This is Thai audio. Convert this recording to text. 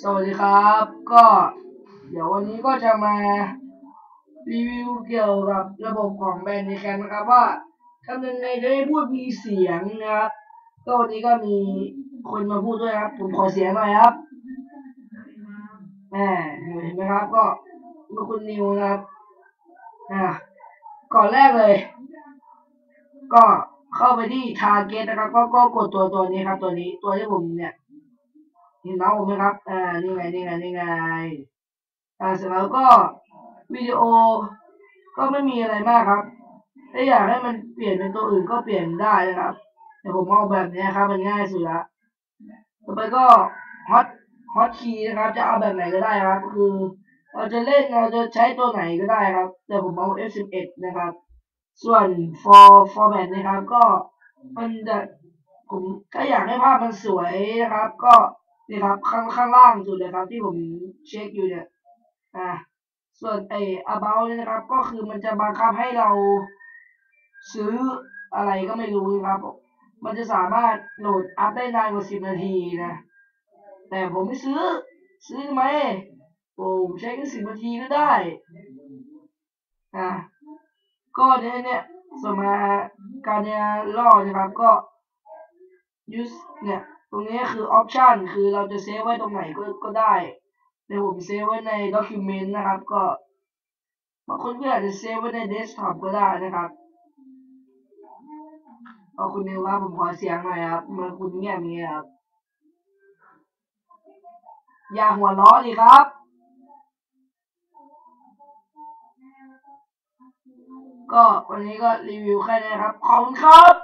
สวัสดีครับ ก็เดี๋ยววันนี้ก็จะมารีวิวเกี่ยวกับระบบของแบรนด์ในแคนนะครับว่าทำยังไงจะให้พูดมีเสียงนะครับ ก็วันนี้ก็มีคนมาพูดด้วยครับ ผมขอเสียงหน่อยครับแหมเห็นไหมครับ ก็มาคุณนิวนะครับอ่าก่อนแรกเลย ก็เข้าไปที่ target นะครับ ก็ก็กดตัวตัวนี้ครับ ตัวนี้ตัวที่ผมเนี่ย เห็นเมาส์ผมไหมครับ อ่า นี่ไง นี่ไง นี่ไง อ่า เสร็จแล้วก็วิดีโอ ก็ไม่มีอะไรมากครับ ถ้าอยากให้มันเปลี่ยนเป็นตัวอื่นก็เปลี่ยนได้นะครับ แต่ผมเอาแบบนี้ครับ มันง่ายสุดละ ต่อไปก็ฮอต ฮอตคีย์นะครับ จะเอาแบบไหนก็ได้ครับ คือเราจะเล่นเราจะใช้ตัวไหนก็ได้ครับ แต่ผมเอา F11 นะครับ ส่วน for format นะครับ ก็มันจะผมถ้าอยากให้ภาพมันสวยนะครับ ก็ นี่ครับข้างข้างล่างสุดเลยครับที่ผมเช็คอยู่เนี่ยอ่าส่วนไอ้ about เนี่ยนะครับ ก็คือมันจะบังคับให้เราซื้ออะไรก็ไม่รู้นะครับ มันจะสามารถโหลดอัพได้นานกว่าสิบนาทีนะ แต่ผมไม่ซื้อ ซื้อทำไมโอ้ผมใช้แค่สิบนาทีก็ได้อ่าก็เนี่ยเนี่ยสมมาการเนี่ยล่อนะครับก็ use เนี่ย ตรงนี้คือ option คือเราจะเซฟไว้ตรงไหนก็ก็ได้เดี๋ยวผมเซฟไว้ใน document นะครับ ก็บางคนก็อาจจะเซฟไว้ใน desktop ก็ได้นะครับเอาคุณนิวครับผมขอเสียงหน่อยครับมื่อคุณเงียบเงี้ยครับ อย่าหัวล้อดิครับ ก็วันนี้ก็รีวิวแค่นี้ครับ ขอบคุณครับ